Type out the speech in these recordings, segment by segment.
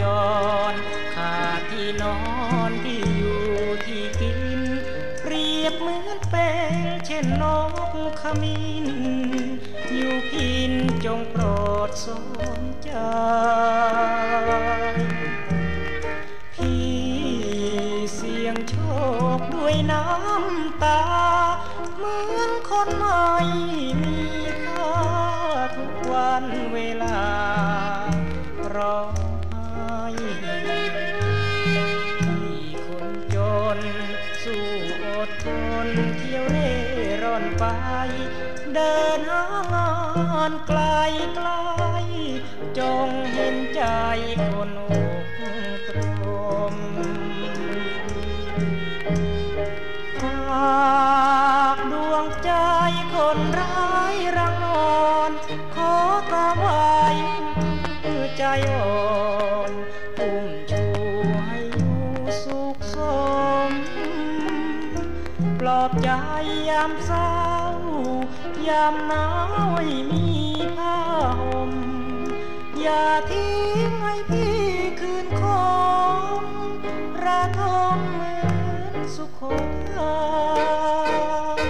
จร ขาดที่นอนที่อยู่ที่กิน เปรียบเหมือนเป็นเช่นนกขมิ้น อยู่พินจงโปรดสนใจพี่เสียงโชคด้วยน้ำตา เหมือนคนไม่ เที่ยวเร่ร่อนไป เดินหางานไกลไกลจงเห็นใจ อบใจยามเศร้ายามหนาวไม่มีผ้าห่มอย่าทิ้งให้พี่คืนคงระทมเหมือนสุโขทัย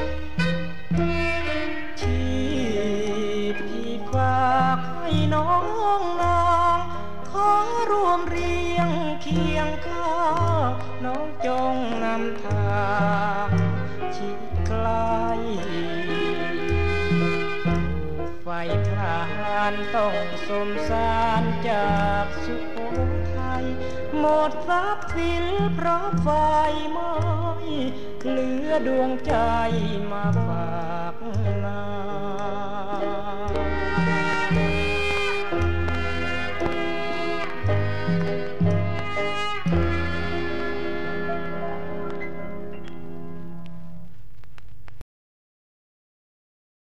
ที่พี่ฝากให้น้องนางขอรวมรี ไม่คลานต้องสมสารจากสุโขทัยหมดทรัพย์สินเพราะไฟไหม้เหลือดวงใจมาฝากนา